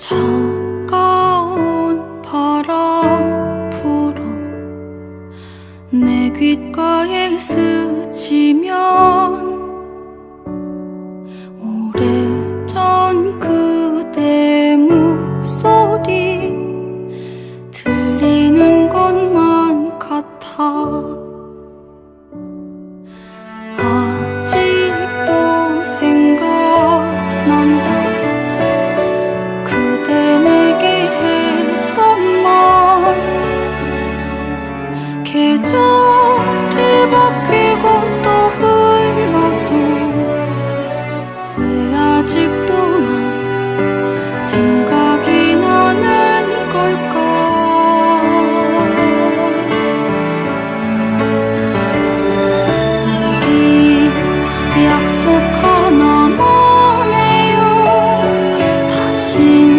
차가운 바람 불어 내 귓가에 스치 조를 벗겨